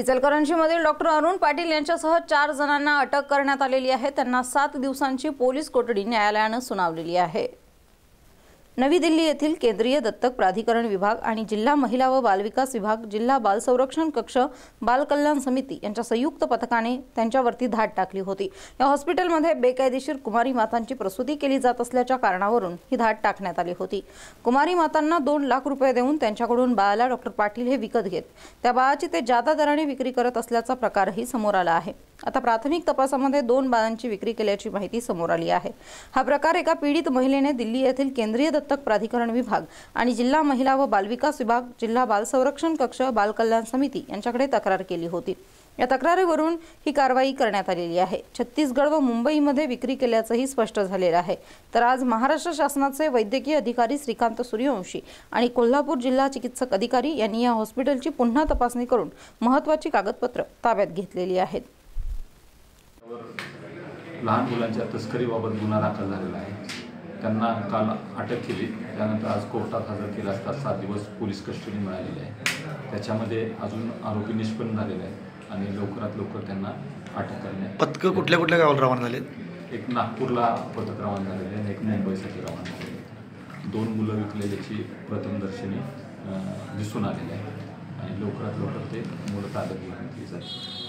इचलकरंजीमधील doctor Arun Patil यांच्यासह चार जणांना अटक करण्यात आलेली आहे. त्यांना सात दिवसांची पोलीस कोठडी न्यायालयानं सुनावलेली आहे. नवी दिल्ली येथील केंद्रीय दत्तक प्राधिकरण विभाग आणि जिल्हा महिला व बालविकास विभाग जिल्हा बाल संरक्षण कक्ष बाल कल्याण समिती यांच्या संयुक्त पथकाने त्यांच्यावरती धाड टाकली होती. या हॉस्पिटलमध्ये बेकायदेशीर कुमारी मातांची प्रसूती केली जात असल्याच्या कारणावरून ही धाड टाकण्यात आली होती. कुमारी मातांना दोन लाख रुपये देऊन त्यांच्याकडून बाळाला डॉक्टर पाटील हे विकत घेत त्या बाळाची ते जादा दराने विक्री करत असल्याचा प्रकारही समोर आला आहे. आता प्राथमिक तपासामध्ये दोन बाळांची विक्री केल्याची माहिती समोर आली आहे. हा प्रकार एका पीडित महिलेने दिल्ली येथील केंद्रीय दत्तक प्राधिकरण विभाग आणि जिल्हा महिला व बालविकास विभाग जिल्हा बाल संरक्षण कक्ष बाल कल्याण समिती यांच्याकडे तक्रार केली होती. या तक्रारीवरून ही कारवाई करण्यात आलेली आहे. छत्तीसगड व मुंबईमध्ये विक्री केल्याचंही स्पष्ट झालेलं आहे. तर आज महाराष्ट्र शासनाचे वैद्यकीय अधिकारी श्रीकांत सूर्यवंशी आणि कोल्हापूर जिल्हा चिकित्सक अधिकारी यांनी या हॉस्पिटलची पुन्हा तपासणी करून महत्त्वाची कागदपत्र ताब्यात घेतलेली आहेत. लहान मुलांच्या तस्करीबाबत गुन्हा दाखल झालेला आहे. त्यांना काल अटक केली. त्यानंतर आज कोर्टात हजर केला असता सात दिवस पोलीस कस्टडी मिळालेली आहे. त्याच्यामध्ये अजून आरोपी निष्पन्न झालेले आहेत आणि लवकरात लवकर त्यांना अटक करण्यात पथकं कुठल्या कुठल्या गावाला रवाना झालेत? एक नागपूरला पथक रवाना झालेले आहे आणि एक मुंबईसाठी रवाना झालेले आहे दोन मुलं विकलेल्याची प्रथमदर्शनी दिसून आलेली आहे. आणि लवकरात लवकर ते मुलं ताब्यात घेण्यात येईल